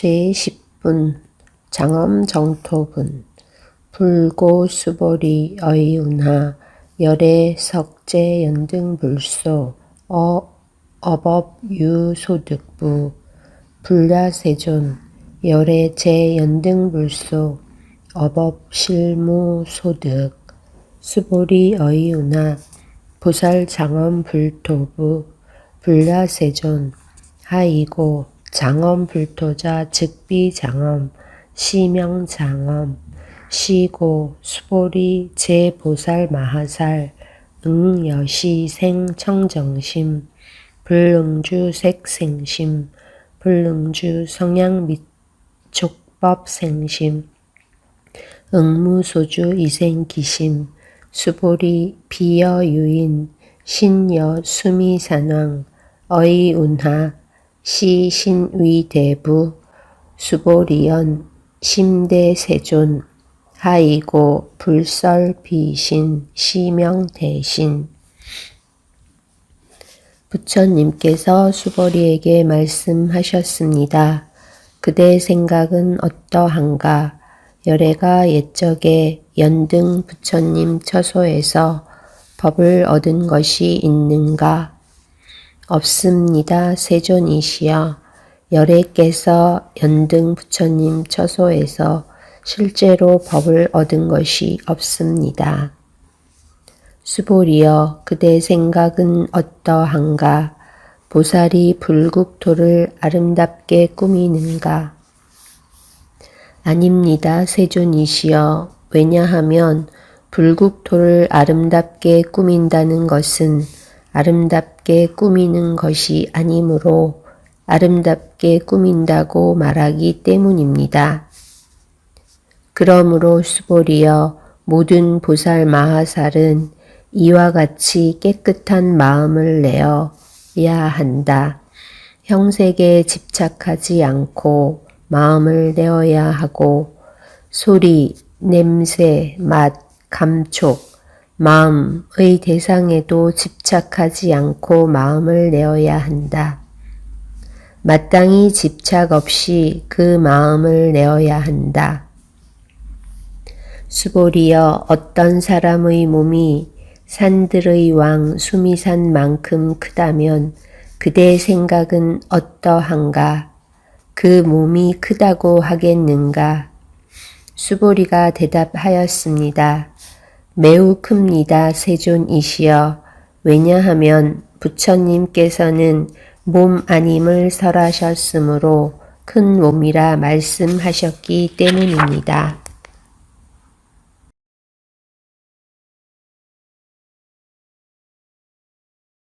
제10분 장엄 정토분 불고 수보리 어이운하 열애 석재 연등 불소 어 어법 유소득부 불야세존 열애 재 연등 불소 어법 실무 소득 수보리 어이운하 보살 장엄 불토부 불야세존 하이고 장엄 불토자 즉비 장엄 시명 장엄 시고 수보리 제보살 마하살 응여시 생청정심 불능주 색생심 불능주 성향 미촉법 생심 응무소주 이생기심 수보리 비여유인 신여 수미산왕 어이운하 시신위대부 수보리연 심대세존 하이고 불설비신 시명대신 부처님께서 수보리에게 말씀하셨습니다. 그대 생각은 어떠한가? 열애가 옛적에 연등 부처님 처소에서 법을 얻은 것이 있는가? 없습니다. 세존이시여. 열애께서 연등 부처님 처소에서 실제로 법을 얻은 것이 없습니다. 수보리여, 그대 생각은 어떠한가? 보살이 불국토를 아름답게 꾸미는가? 아닙니다. 세존이시여. 왜냐하면 불국토를 아름답게 꾸민다는 것은 아름답게 꾸미는 것이 아니므로 아름답게 꾸민다고 말하기 때문입니다. 그러므로 수보리여 모든 보살 마하살은 이와 같이 깨끗한 마음을 내어야 한다. 형색에 집착하지 않고 마음을 내어야 하고 소리, 냄새, 맛, 감촉, 마음의 대상에도 집착하지 않고 마음을 내어야 한다. 마땅히 집착 없이 그 마음을 내어야 한다. 수보리여 어떤 사람의 몸이 산들의 왕 수미산만큼 크다면 그대 생각은 어떠한가? 그 몸이 크다고 하겠는가? 수보리가 대답하였습니다. 매우 큽니다. 세존이시여. 왜냐하면 부처님께서는 몸 아님을 설하셨으므로 큰 몸이라 말씀하셨기 때문입니다.